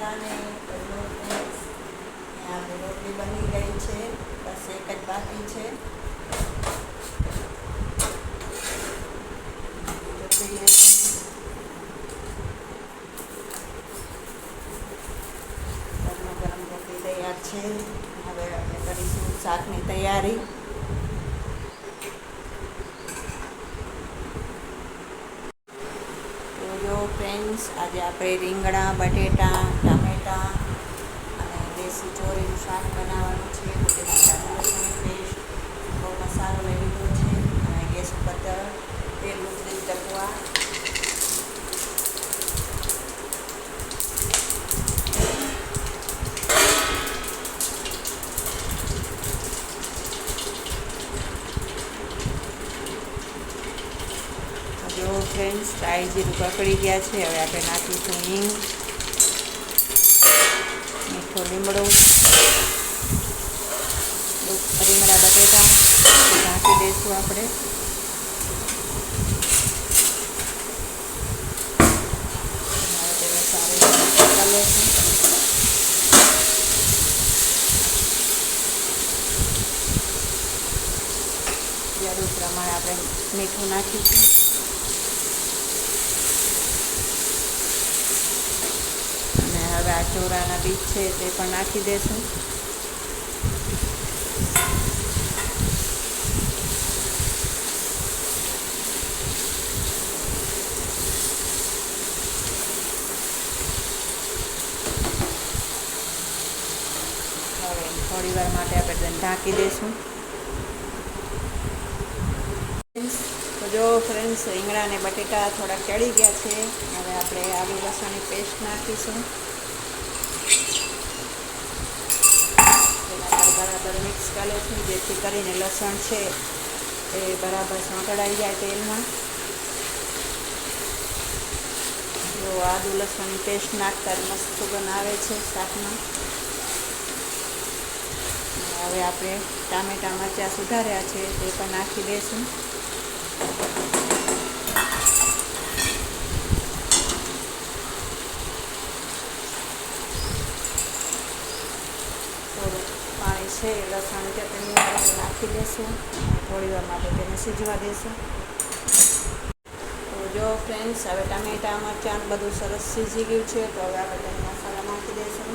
બધાને રોટલી બની ગઈ છે, બસ એક જ બાકી છે. જોઈએ. ગરમ રોટલી તૈયાર છે. હવે આપણે કરીશું શાકની તૈયારી. ફ્રેન્ડ્સ આજે આપણે રીંગણા, બટેટા ટામેટા અને દેશી ચોરીનું શાક બનાવવાનું છે, તો તેમાં ચાલુ પેસ્ટ બહુ મસાલો લઈ લીધો છે અને ગેસ ઉપર તેલ ઉતરી ચકવા. ફ્રેન્ડ્સ રાઈ જીરું કકડી ગયા છે, હવે આપણે નાખીશું હિંગ. મીઠો લીમડો. રીંગણા બટેટા. નાખી દઈશું આપણે. જરૂર પ્રમાણે આપણે મીઠું નાખીશું અને હવે આ ચોરાના બીજ છે તે પણ નાખી દેશું. થોડી વાર માટે આપણે ઢાંકી દઈશું તો જો ફ્રેન્ડ્સ રીંગણા અને બટેટા થોડા ચડી ગયા છે. હવે આપણે આદુ લસણની પેસ્ટ નાખીશું તેના પર બરાબર મિક્સ કરી લઈશું જેથી કરીને લસણ છે એ બરાબર સંકળાઈ જાય તેલમાં. જો આદુ લસણની પેસ્ટ નાખતા મસ્ત સુગંધ આવે છે શાકમાં. હવે આપણે ટામેટા મરચાં સુધાર્યા છે, તે પણ નાખી દઈશું થોડું પાણી છે, એ લસણ કે તેની નાખી દઈશું થોડી વાર માટે તેને સીજવા દઈશું તો જો ફ્રેન્ડ્સ હવે ટામેટા, મરચાં બધું સરસ સીજી ગયું છે, તો હવે આપણે તેને મસાલા નાખી દઈશું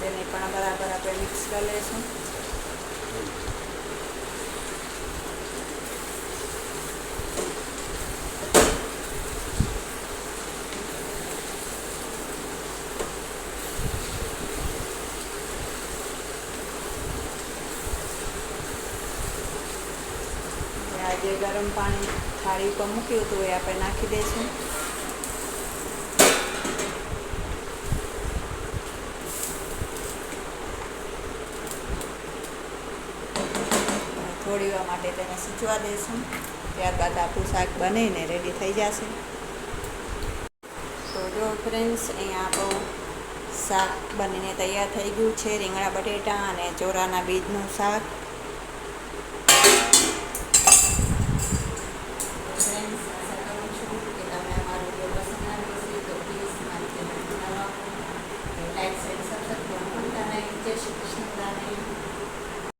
તેને પણ બરાબર આપણે મિક્સ કરી લઈશું અને જે ગરમ પાણી થાળી ઉપર મૂક્યું હતું, એ આપણે નાખી દઈશું. થોડી વાર માટે તેને સીચવા દઈશું. ત્યારબાદ આપણું શાક બનીને રેડી થઈ જશે. તો જો ફ્રેન્ડ્સ અહીંયા આપણું શાક બનીને તૈયાર થઈ ગયું છે રીંગણા બટેટા અને ચોરાના બીજનું શાક.